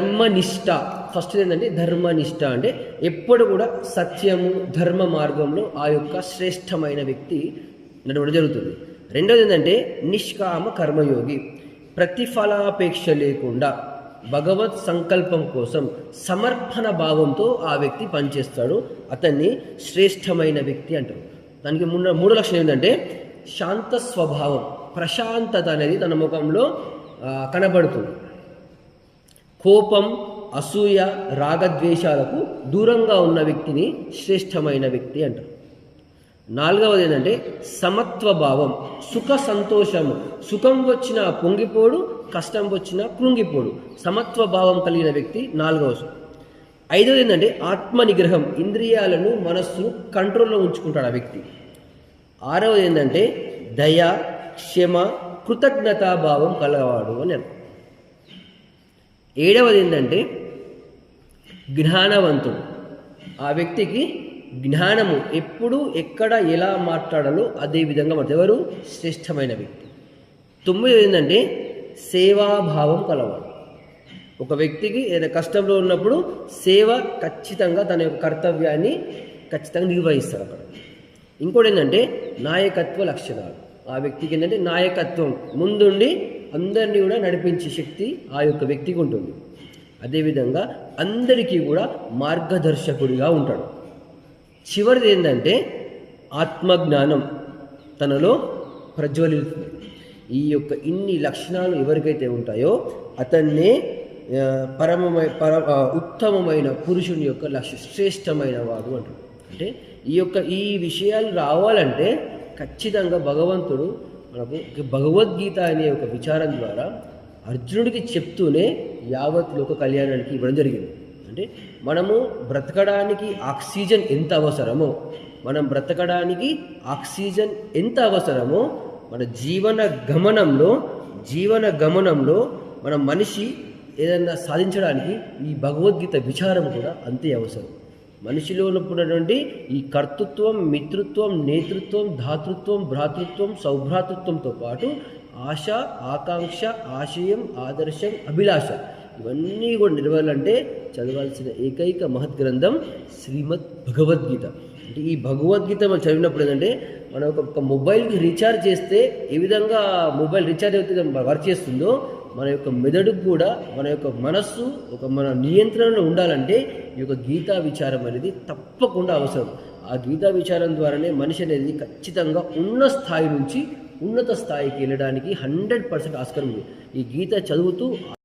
ధర్మనిష్ట. First ఏంటంటే ధర్మనిష్ట అంటే ఎప్పుడు కూడా సత్యము ధర్మ మార్గంలో ఆ యొక్క శ్రేష్టమైన వ్యక్తి నడవడం జరుగుతుంది. రెండోది ఏంటంటే నిష్కామ కర్మయోగి. ప్రతిఫలాపేక్ష లేకుండా భగవత్ సంకల్పం కోసం సమర్పణ భావంతో ఆ వ్యక్తి పనిచేస్తాడు. అతన్ని శ్రేష్టమైన వ్యక్తి అంటారు. దానికి మూడు మూడో లక్షణం ఏంటంటే శాంత స్వభావం ప్రశాంతత అనేది తన ముఖంలో కనబడుతుంది. కోపం అసూయ రాగద్వేషాలకు దూరంగా ఉన్న వ్యక్తిని శ్రేష్టమైన వ్యక్తి అంటారు. నాలుగవది ఏంటంటే సమత్వ భావం సుఖ సంతోషము. సుఖం వచ్చిన పొంగిపోడు కష్టం వచ్చిన కృంగిపోడు. సమత్వ భావం కలిగిన వ్యక్తి నాలుగవ ఐదవది ఏంటంటే ఆత్మ నిగ్రహం ఇంద్రియాలను మనస్సును కంట్రోల్లో ఉంచుకుంటాడు ఆ వ్యక్తి. ఆరవది ఏంటంటే దయ క్షమ కృతజ్ఞతాభావం కలవాడు అని అర్థం ఏడవది ఏంటంటే జ్ఞానవంతుడు. ఆ వ్యక్తికి జ్ఞానము ఎప్పుడు ఎక్కడ ఎలా మాట్లాడాలో అదే విధంగా మాట్లాడు. ఎవరు? శ్రేష్టమైన వ్యక్తి. తొమ్మిది ఏంటంటే సేవాభావం కలవాడు. ఒక వ్యక్తికి ఏదైనా కష్టంలో ఉన్నప్పుడు సేవ ఖచ్చితంగా తన యొక్క కర్తవ్యాన్ని ఖచ్చితంగా నిర్వహిస్తాడు అక్కడ. ఇంకోటి ఏంటంటే నాయకత్వ లక్షణాలు. ఆ వ్యక్తికి ఏంటంటే నాయకత్వం. ముందుండి అందరినీ కూడా నడిపించే శక్తి ఆ యొక్క వ్యక్తికి ఉంటుంది. అదేవిధంగా అందరికీ కూడా మార్గదర్శకుడిగా ఉంటాడు. చివరిది ఏంటంటే ఆత్మజ్ఞానం తనలో ప్రజ్వలిస్తుంది. ఈ యొక్క ఇన్ని లక్షణాలు ఎవరికైతే ఉంటాయో అతన్నే పరమమై పర ఉత్తమమైన పురుషుని యొక్క లక్ష శ్రేష్టమైన వాడు అంటారు. అంటే ఈ యొక్క ఈ విషయాలు రావాలంటే ఖచ్చితంగా భగవంతుడు మనకు భగవద్గీత అనే ఒక విచారం ద్వారా అర్జునుడికి చెప్తూనే యావత్ లోక కళ్యాణానికి ఇవ్వడం జరిగింది. అంటే మనము బ్రతకడానికి ఆక్సిజన్ ఎంత అవసరమో మనం బ్రతకడానికి ఆక్సిజన్ ఎంత అవసరమో మన జీవన గమనంలో జీవన గమనంలో మన మనిషి ఏదైనా సాధించడానికి ఈ భగవద్గీత విచారం కూడా అంతే అవసరం. మనిషిలో ఉన్నటువంటి ఈ కర్తృత్వం మిత్రుత్వం నేతృత్వం ధాతృత్వం భ్రాతృత్వం సౌభ్రాతృత్వంతో పాటు ఆశ ఆకాంక్ష ఆశయం ఆదర్శం అభిలాష ఇవన్నీ కూడా నిలవాలంటే చదవాల్సిన ఏకైక మహత్ గ్రంథం శ్రీమద్ భగవద్గీత. అంటే ఈ భగవద్గీత మనం చదివినప్పుడు ఏంటంటే మనం ఒక మొబైల్కి రీఛార్జ్ చేస్తే ఏ విధంగా మొబైల్ రీఛార్జ్ అవుతుంది వర్క్ చేస్తుందో మన యొక్క మెదడుకు కూడా మన యొక్క మనస్సు ఒక మన నియంత్రణలో ఉండాలంటే ఈ యొక్క గీతా విచారం అనేది తప్పకుండా అవసరం. ఆ గీతా విచారం ద్వారానే మనిషి అనేది ఖచ్చితంగా ఉన్న స్థాయి నుంచి ఉన్నత స్థాయికి వెళ్ళడానికి హండ్రెడ్ పర్సెంట్ ఆస్కారం ఉంది. ఈ గీత చదువుతూ